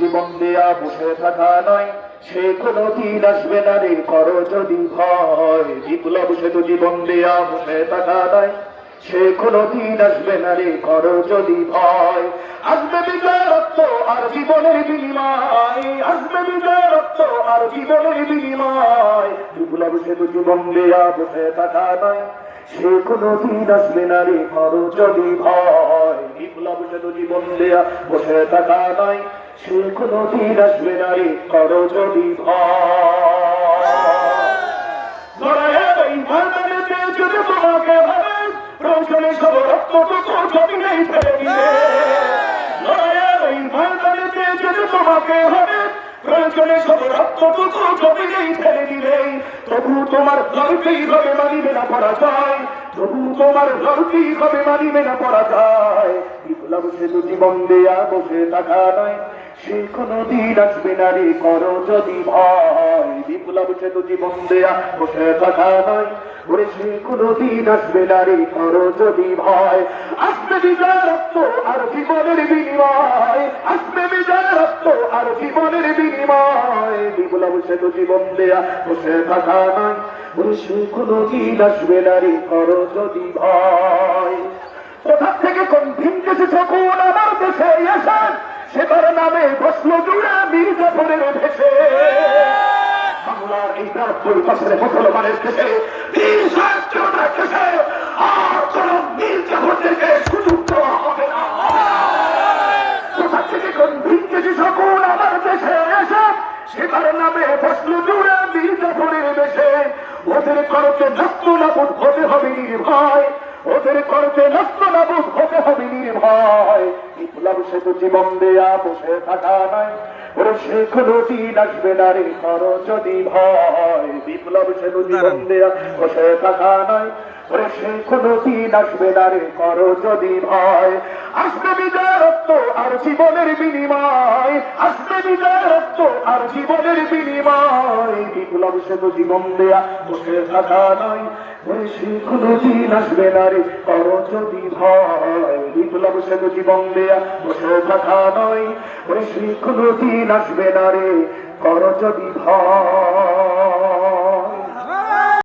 জীবন দেয়া বসে থাকা নয়, সে কোনো দিন আসবে না রে করো যদি ভয়। বিপ্লব সে তো জীবন দেয়া বসে থাকা নয়, সে কোনো দিন আসবে না রে করো যদি ভয়। আসবে রক্ত আর জীবনের বিনিময়, আসবে রক্ত আর জীবনের বিনিময়। বিপ্লব সে তো জীবন দেয়া বসে থাকা নয়, সে কোনো দিন আসবে না রে করো যদি ভয়। বিপ্লব জীবন দেয়া বসে থাকা নয় সে কোনো দিন আসবে না করো যদি যদি প্রয়োজনে সব রক্তটুকু জমিনেই ফেলে দিবে। লড়াইয়ের এই ময়দানেতে যদি তোমাকে হবে, প্রয়োজনে সব রক্তটুকু জমিনেই ফেলে দিবে। তবু তোমার লড়তেই হবে মানিবে না পরাজয় তবু তোমার লড়তেই হবে মানিবে না পরাজয় বিপ্লব সেতু জীবন দেয়া বসে থাকা নয়। সে কোনো দিন আসবে না রে, করো যদি ভয়। বিপ্লব সেতু জীবন দেয়া বসে থাকা নয়। ওরে সে কোনো দিন আসবে না রে, করো যদি ভয়। আসবে বিজয় রক্ত আর জীবনের বিনিময়। আর জীবনের বিনিময় বিপ্লব সেতু জীবন দেয়া বসে থাকা নয় ওরে সে কোনো আসবে না রে করো যদি ভয়। কোথা থেকে কোন ভিনকেছে সকল আমার দেশে এসেন নামে জুড়ে দেশে দেশে আর থেকে কোন সকল আমার দেশে সেবার নামে বসল জুড়ে মির্জাপুরের দেশে ওদের করতে নষ্ট নাবুদ হতে হবে নির্ভয়। ওদের করতে নষ্ট নাবুদ হতে হবে নির্ভয়। বিপ্লব সে তো জীবন দেয়া বসে থাকা নয়। ওরে সে কোনো দিন আসবে না রে করো যদি ভয়। বিপ্লব সে তো জীবন দেয়া বসে থাকা নাই ওরে সে কোনো দিন আসবে না রে করো যদি ভয়। আসবে বিজয় আর জীবনের বিনিময়, আসবে বিজয় রক্ত, আর জীবনের বিনিময়। বিপ্লব সে তো জীবন দেয়া বসে থাকা নয় সে কোনো দিন আসবে না রে, করো যদি ভয়। বিপ্লব সে তো জীবন দেয়া বসে থাকা নয় সে কোনো দিন আসবে না রে, করো যদি ভয়।